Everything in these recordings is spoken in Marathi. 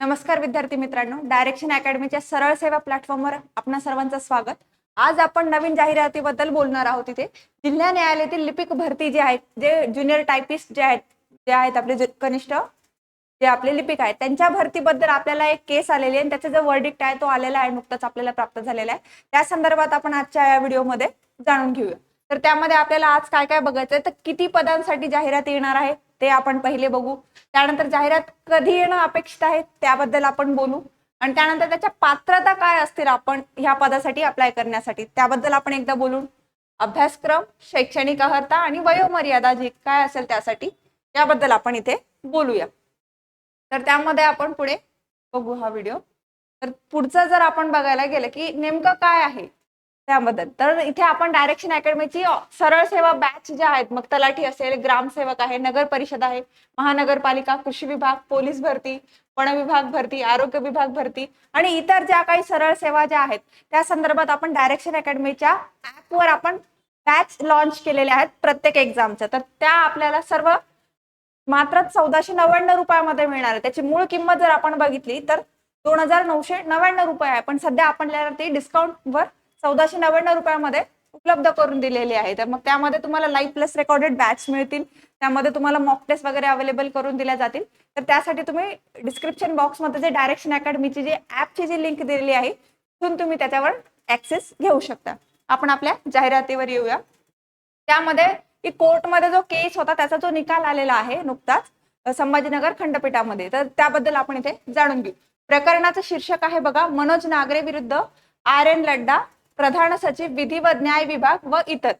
नमस्कार विद्यार्थी मित्रांनो. डायरेक्शन अकॅडमीच्या सरळ सेवा प्लॅटफॉर्मवर आपणा सर्वांचं स्वागत. आज आपण नवीन जाहिरातीबद्दल बोलणार आहोत इथे. जिल्हा न्यायालयातील लिपिक भरती जे आहेत जे ज्युनियर टायपिस्ट जे आहेत जे आहेत आपले जे कनिष्ठ जे आपले लिपिक आहेत त्यांच्या भरतीबद्दल आपल्याला एक केस आलेली आहे आणि त्याचा जो वर्डिक्ट आहे तो आलेला आहे नुकताच आपल्याला प्राप्त झालेला आहे. त्या संदर्भात आपण आजच्या या व्हिडिओमध्ये जाणून घेऊया. तर त्यामध्ये आपल्याला आज काय काय बघायचं आहे तर किती पदांसाठी जाहिरात येणार आहे ते आपण पहिले बघू. त्यानंतर जाहिरात कधी येणं अपेक्षित आहे त्याबद्दल आपण बोलू. आणि त्यानंतर त्याच्या पात्रता काय असतील आपण ह्या पदासाठी अप्लाय करण्यासाठी त्याबद्दल आपण एकदा बोलू अभ्यासक्रम शैक्षणिक अर्हता आणि वयोमर्यादा जी काय असेल त्यासाठी याबद्दल आपण इथे बोलूया. तर त्यामध्ये आपण पुढे बघू हा व्हिडिओ तर पुढचं जर आपण बघायला गेलं की नेमकं काय आहे? त्याबद्दल. तर इथे आपण डायरेक्शन अकॅडमीची सरळ सेवा बॅच ज्या आहेत मग तलाठी असेल ग्रामसेवक आहे नगर परिषद आहे महानगरपालिका कृषी विभाग पोलीस भरती वन विभाग भरती आरोग्य विभाग भरती आणि इतर ज्या काही सरळ सेवा ज्या आहेत त्या संदर्भात आपण डायरेक्शन अकॅडमीच्या ऍपवर आपण बॅच लॉन्च केलेल्या आहेत प्रत्येक एक्झामच्या तर त्या आपल्याला सर्व मात्र चौदाशे नव्याण्णव रुपयामध्ये मिळणार आहे. त्याची मूळ किंमत जर आपण बघितली तर दोन हजार नऊशे नव्याण्णव रुपये आहे. पण सध्या आपल्याला ती डिस्काउंटवर चौदाशे नव्याण्णव रुपयामध्ये उपलब्ध करून दिलेली आहे. तर मग त्यामध्ये तुम्हाला लाईव्ह प्लस रेकॉर्डेड बॅच मिळतील. त्यामध्ये तुम्हाला मॉक टेस्ट वगैरे अवेलेबल करून दिल्या जातील. तर त्यासाठी तुम्ही डिस्क्रिप्शन बॉक्समध्ये जे डायरेक्शन अकॅडमीची जी ऍपची जी लिंक दिलेली आहे तिथून तुम्ही त्याच्यावर ऍक्सेस घेऊ शकता. आपण आपल्या जाहिरातीवर येऊया. त्यामध्ये की कोर्टमध्ये जो केस होता त्याचा जो निकाल आलेला आहे नुकताच संभाजीनगर खंडपीठामध्ये. तर त्याबद्दल आपण इथे जाणून घेऊ. प्रकरणाचं शीर्षक आहे बघा मनोज नागरे विरुद्ध आर एन लड्डा प्रधान सचिव विधी व न्याय विभाग व इतर.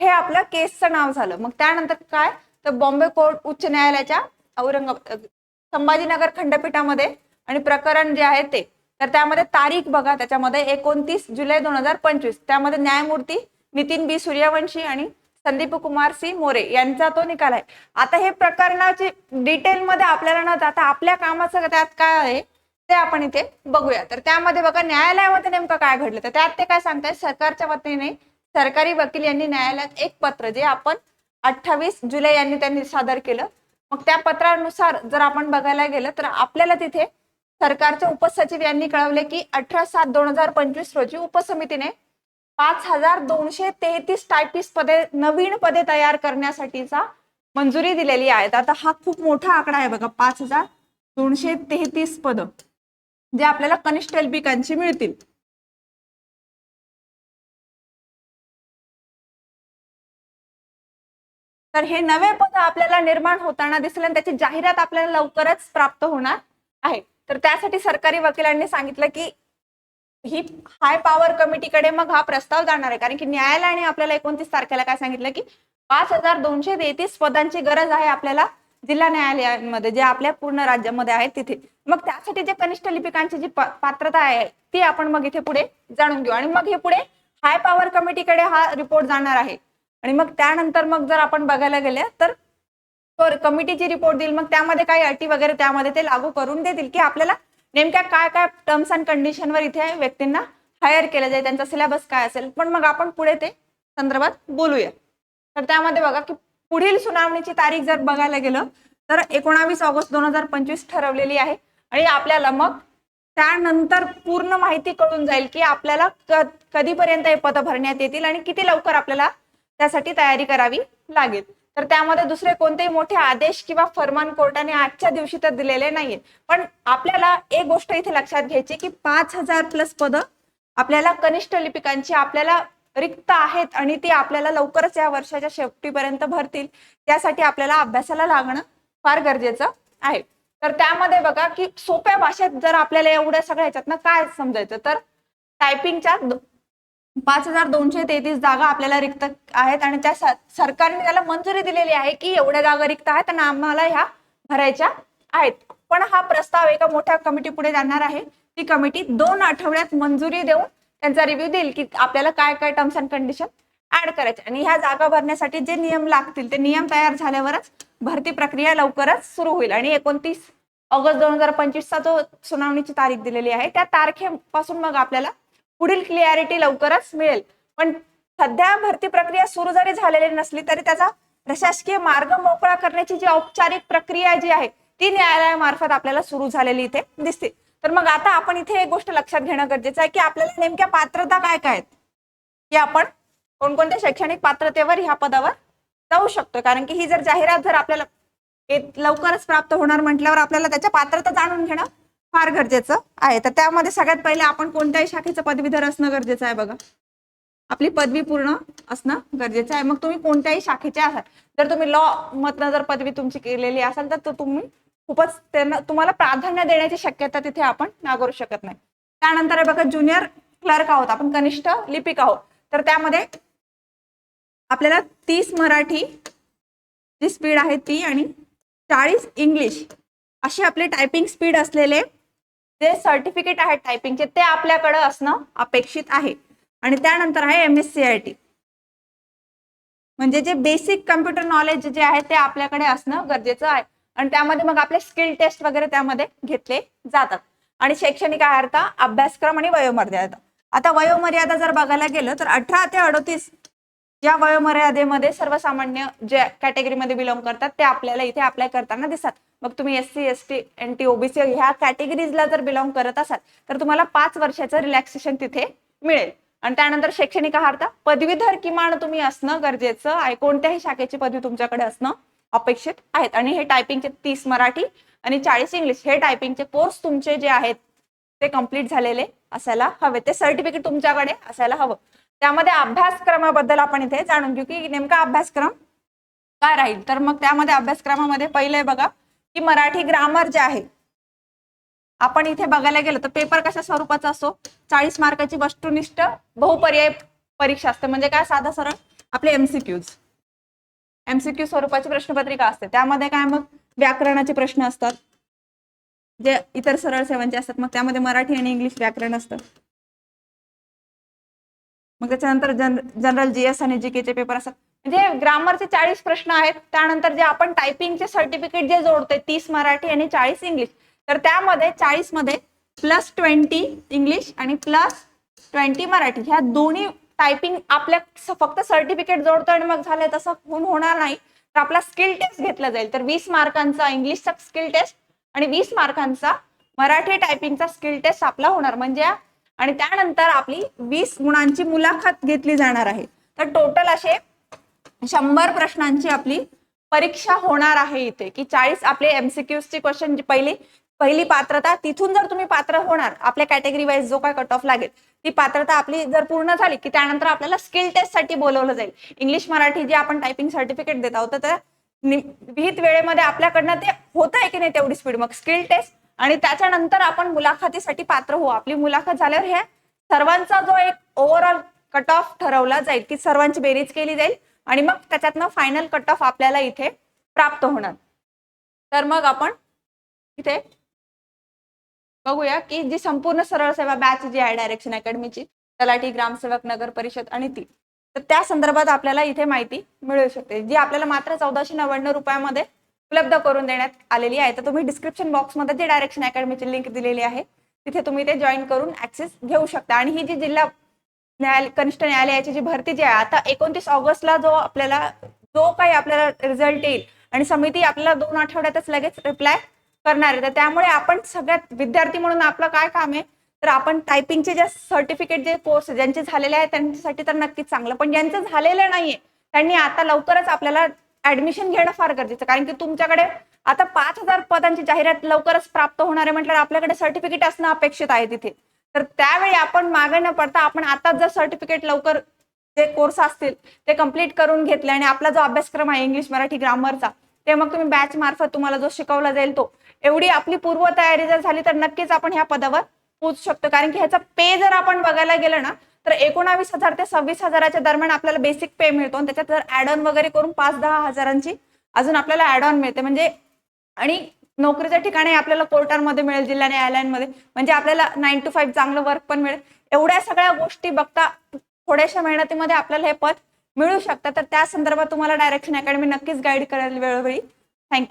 हे आपलं केसचं नाव झालं. मग त्यानंतर काय? तर बॉम्बे कोर्ट उच्च न्यायालयाच्या औरंगाबाद संभाजीनगर खंडपीठामध्ये आणि प्रकरण जे आहे ते. तर त्यामध्ये तारीख बघा त्याच्यामध्ये एकोणतीस जुलै दोन हजार पंचवीस. त्यामध्ये न्यायमूर्ती नितीन बी. सूर्यवंशी आणि संदीप कुमार सी. मोरे यांचा तो निकाल आहे. आता हे प्रकरणाची डिटेलमध्ये आपल्याला न जाता आपल्या कामाचं त्यात काय आहे? ते आपण इथे बघूया. तर त्यामध्ये बघा न्यायालयामध्ये नेमकं काय घडलं? तर त्यात ते काय सांगताय सरकारच्या वतीने सरकारी वकील यांनी न्यायालयात एक पत्र जे आपण अठ्ठावीस जुलै यांनी त्यांनी सादर केलं. मग त्या पत्रानुसार जर आपण बघायला गेलं तर आपल्याला तिथे सरकारचे उपसचिव यांनी कळवले की अठरा सात दोन हजार पंचवीस रोजी उपसमितीने पाच हजार दोनशे तेहतीस टायपिस्ट पदे नवीन पदे तयार करण्यासाठीचा मंजुरी दिलेली आहे. आता हा खूप मोठा आकडा आहे बघा पाच हजार दोनशे तेहतीस पद. जे आपल्याला कनिष्ठ पिकांची मिळतील. तर हे नवे पद आपल्याला निर्माण होताना दिसले आणि त्याची जाहिरात आपल्याला लवकरच प्राप्त होणार आहे. तर त्यासाठी सरकारी वकिलांनी सांगितलं की ही हाय पॉवर कमिटीकडे मग हा प्रस्ताव जाणार आहे. कारण की न्यायालयाने आपल्याला एकोणतीस तारखेला काय सांगितलं की पाच हजार दोनशे तेहतीस पदांची गरज आहे आपल्याला जिल्हा न्यायालयांमध्ये जे आपल्या पूर्ण राज्यामध्ये आहेत तिथे. मग त्यासाठी जे कनिष्ठ लिपिकांची जी पात्रता आहे ती आपण मग इथे पुढे जाणून घेऊ. आणि मग हे पुढे हाय पॉवर कमिटीकडे हा रिपोर्ट जाणार आहे. आणि मग त्यानंतर मग जर आपण बघायला गेले तर तर कमिटीची रिपोर्ट देईल मग त्यामध्ये काही अटी वगैरे त्यामध्ये ते लागू करून देतील की आपल्याला नेमक्या काय काय टर्म्स अँड कंडिशनवर इथे व्यक्तींना हायर केलं जाईल त्यांचा सिलेबस काय असेल. पण मग आपण पुढे ते संदर्भात बोलूया. तर त्यामध्ये बघा की पुढील सुनावणीची तारीख जर बघायला गेलं तर एकोणावीस ऑगस्ट दोन हजार पंचवीस ठरवलेली आहे. आणि आपल्याला मग त्यानंतर पूर्ण माहिती कळून जाईल की आपल्याला कधीपर्यंत हे पद भरण्यात येतील आणि किती लवकर आपल्याला त्यासाठी तयारी करावी लागेल. तर त्यामध्ये दुसरे कोणतेही मोठे आदेश किंवा फरमान कोर्टाने आजच्या दिवशी तर दिलेले नाहीये पण आपल्याला एक गोष्ट इथे लक्षात घ्यायची की पाच हजार प्लस पद आपल्याला कनिष्ठ लिपिकांची आपल्याला रिक्त आहेत आणि ती आपल्याला लवकरच या वर्षाच्या शेवटीपर्यंत भरतील. त्यासाठी आपल्याला अभ्यासाला लागणं फार गरजेचं आहे. तर त्यामध्ये बघा की सोप्या भाषेत जर आपल्याला एवढ्या सगळ्या ह्याच्यातनं काय समजायचं? तर टायपिंगच्या पाच हजार दोनशे तेहतीस जागा आपल्याला रिक्त आहेत आणि त्या सरकारने त्याला मंजुरी दिलेली आहे की एवढ्या जागा रिक्त आहेत आणि आम्हाला ह्या भरायच्या आहेत. पण हा प्रस्ताव एका मोठ्या कमिटी पुढे जाणार आहे. ती कमिटी दोन आठवड्यात मंजुरी देऊन त्यांचा रिव्ह्यू देईल की आपल्याला काय काय टर्म्स अँड कंडिशन ऍड करायचे. आणि ह्या जागा भरण्यासाठी जे नियम लागतील ते नियम तयार झाल्यावरच भरती प्रक्रिया लवकरच सुरू होईल. आणि एकोणतीस ऑगस्ट दोन हजार पंचवीसचा जो सुनावणीची तारीख दिलेली आहे त्या तारखेपासून मग आपल्याला पुढील क्लिअरिटी लवकरच मिळेल. पण सध्या भरती प्रक्रिया सुरू जरी झालेली नसली तरी त्याचा प्रशासकीय मार्ग मोकळा करण्याची जी औपचारिक प्रक्रिया जी आहे ती न्यायालयामार्फत आपल्याला सुरू झालेली इथे दिसते. तर मग आता आपण इथे एक गोष्ट लक्षात घेणं गरजेचं आहे की आपल्याला नेमक्या पात्रता काय काय आहेत? की आपण कोणकोणत्या शैक्षणिक पात्रतेवर ह्या पदावर जाऊ शकतो. कारण की ही जर जाहिरात जर आपल्याला लवकरच प्राप्त होणार म्हटल्यावर आपल्याला त्याच्या पात्रता जाणून घेणं फार गरजेचं आहे. तर त्यामध्ये सगळ्यात पहिले आपण कोणत्याही शाखेचं पदवीधर असणं गरजेचं आहे बघा. आपली पदवी पूर्ण असणं गरजेचं आहे. मग तुम्ही कोणत्याही शाखेचे असाल जर तुम्ही लॉ मधनं जर पदवी तुमची केलेली असाल तर तुम्ही खूपच त्यांना तुम्हाला प्राधान्य देण्याची शक्यता तिथे आपण नाकारू शकत नाही. त्यानंतर आहे बघा ज्युनियर क्लर्क आहोत आपण कनिष्ठ लिपिक आहोत. तर त्यामध्ये आपल्याला तीस मराठी जी स्पीड आहे ती आणि चाळीस इंग्लिश अशी आपले टायपिंग स्पीड असलेले जे सर्टिफिकेट आहेत टायपिंगचे ते आपल्याकडे असणं अपेक्षित आहे. आणि त्यानंतर आहे M S C I T म्हणजे जे बेसिक कम्प्युटर नॉलेज जे आहे ते आपल्याकडे असणं गरजेचं आहे. आणि त्यामध्ये मग आपले स्किल टेस्ट वगैरे त्यामध्ये घेतले जातात. आणि शैक्षणिक आहारता अभ्यासक्रम आणि वयोमर्यादा. आता वयोमर्यादा जर बघायला गेलं तर अठरा ते अडतीस या वयोमर्यादेमध्ये सर्वसामान्य जे कॅटेगरीमध्ये बिलॉंग करतात ते आपल्याला इथे अप्लाय करताना दिसतात. मग तुम्ही S C S T N T OBC ह्या कॅटेगरीजला जर बिलॉंग करत असाल तर तुम्हाला पाच वर्षाचं रिलॅक्सेशन तिथे मिळेल. आणि त्यानंतर शैक्षणिक आहारता पदवीधर किमान तुम्ही असणं गरजेचं आहे. कोणत्याही शाखेची पदवी तुमच्याकडे असणं अपेक्षित आहेत. आणि हे टायपिंगचे तीस मराठी आणि चाळीस इंग्लिश हे टायपिंगचे कोर्स तुमचे जे आहेत ते कंप्लीट झालेले असायला हवे. ते सर्टिफिकेट तुमच्याकडे असायला हवं. त्यामध्ये अभ्यासक्रमाबद्दल आपण इथे जाणून घेऊ की नेमका अभ्यासक्रम काय राहील? तर मग त्यामध्ये अभ्यासक्रमामध्ये पहिले बघा की मराठी ग्रामर जे आहे आपण इथे बघायला गेलो तर पेपर कशा स्वरूपाचा असतो चाळीस मार्काची वस्तुनिष्ठ बहुपर्याय परीक्षा असते. म्हणजे काय? साधा सरळ आपले एमसीक्यूज एमसीक्यू स्वरूपाची प्रश्नपत्रिका असते. त्यामध्ये काय मग? व्याकरणाचे प्रश्न असतात. जे इतर सरळ सेवांचे असतात. मग त्यामध्ये मराठी आणि इंग्लिश व्याकरण असतं. मग त्याच्यानंतर जन जनरल जीएस आणि जी चे पेपर असतात. म्हणजे ग्रामरचे चाळीस प्रश्न आहेत. त्यानंतर जे आपण टायपिंगचे सर्टिफिकेट जे जोडतोय तीस मराठी आणि चाळीस इंग्लिश. तर त्यामध्ये चाळीसमध्ये प्लस ट्वेंटी इंग्लिश आणि प्लस ट्वेंटी मराठी. ह्या दोन्ही टायपिंग आपल्या फक्त सर्टिफिकेट जोडतो आणि मग झालं तसं होऊन होणार नाही. तर आपला स्किल टेस्ट घेतला जाईल. तर वीस मार्कांचा इंग्लिशचा स्किल टेस्ट आणि वीस मार्कांचा मराठी टायपिंगचा स्किल टेस्ट आपला होणार. म्हणजे आणि त्यानंतर आपली वीस गुणांची मुलाखत घेतली जाणार आहे. तर टोटल असे शंभर प्रश्नांची आपली परीक्षा होणार आहे इथे. की चाळीस आपले एमसीक्यूज ची क्वेश्चन पहिले पहिली पहिली पात्रता तिथून जर तुम्ही पात्र होणार आपल्या कॅटेगरी वाईज जो काय कट ऑफ लागेल ती पात्रता आपली जर पूर्ण झाली की त्यानंतर आपल्याला स्किल टेस्टसाठी बोलवलं जाईल. इंग्लिश मराठी जे आपण टायपिंग सर्टिफिकेट देत आहोत तर विहित वेळेमध्ये आपल्याकडनं ते होत आहे की नाही तेवढी स्पीड मग स्किल टेस्ट आणि त्याच्यानंतर आपण मुलाखतीसाठी पात्र हो आपली मुलाखत झाल्यावर हे सर्वांचा जो एक ओव्हरऑल कट ऑफ ठरवला जाईल की सर्वांची बेरीज केली जाईल आणि मग त्याच्यातनं फायनल कट ऑफ आपल्याला इथे प्राप्त होणार. तर मग आपण इथे बघूया की जी संपूर्ण सरळ सेवा बॅच जी आहे डायरेक्शन अकॅडमीची तलाठी ग्रामसेवक नगर परिषद आणि ती. तर त्या संदर्भात आपल्याला इथे माहिती मिळू शकते जी आपल्याला मात्र चौदाशे नव्याण्णव रुपयामध्ये उपलब्ध करून देण्यात आलेली आहे. तर तुम्ही डिस्क्रिप्शन बॉक्समध्ये जी डायरेक्शन अकॅडमीची लिंक दिलेली आहे तिथे तुम्ही ते जॉईन करून ऍक्सेस घेऊ शकता. आणि ही जी जिल्हा न्यायालय कनिष्ठ न्यायालयाची जी भरती जी आहे आता एकोणतीस ऑगस्टला जो आपल्याला जो काही आपल्याला रिझल्ट येईल आणि समिती आपल्याला दोन आठवड्यातच लगेच रिप्लाय करणार आहे. तर त्यामुळे आपण सगळ्यात विद्यार्थी म्हणून आपलं काय काम आहे? तर आपण टायपिंगचे जे सर्टिफिकेट जे कोर्स ज्यांचे झालेले आहेत त्यांच्यासाठी तर नक्कीच चांगलं. पण ज्यांचं झालेलं नाहीये त्यांनी आता लवकरच आपल्याला ऍडमिशन घेणं फार गरजेचं कारण की तुमच्याकडे आता पाच हजार पदांची जाहिरात लवकरच प्राप्त होणार आहे म्हटल्यावर आपल्याकडे सर्टिफिकेट असणं अपेक्षित आहे तिथे. तर त्यावेळी आपण मागे न पडता आपण आता जर सर्टिफिकेट लवकर जे कोर्स असतील ते कंप्लीट करून घेतले आणि आपला जो अभ्यासक्रम आहे इंग्लिश मराठी ग्रामरचा ते मग तुम्ही बॅच मार्फत तुम्हाला जो शिकवला जाईल तो एवढी आपली पूर्व तयारी जर झाली तर नक्कीच आपण ह्या पदावर पोहोचू शकतो. कारण की ह्याचा पे जर आपण बघायला गेलं ना तर एकोणावीस हजार ते सव्वीस हजाराच्या दरम्यान आपल्याला बेसिक पे मिळतो. आणि त्याच्यात जर ऍड ऑन वगैरे करून पाच दहा हजारांची अजून आपल्याला ऍड ऑन मिळते. म्हणजे आणि नोकरीच्या ठिकाणी आपल्याला कोर्टांमध्ये मिळेल जिल्हा न्यायालयांमध्ये म्हणजे आपल्याला नाईन टू फाईव्ह चांगलं वर्क पण मिळेल. एवढ्या सगळ्या गोष्टी बघता थोड्याशा मेहनतीमध्ये आपल्याला हे पद मिळू शकतं. तर त्या संदर्भात तुम्हाला डायरेक्शन अकॅडमी नक्कीच गाईड करेल वेळोवेळी. थँक्यू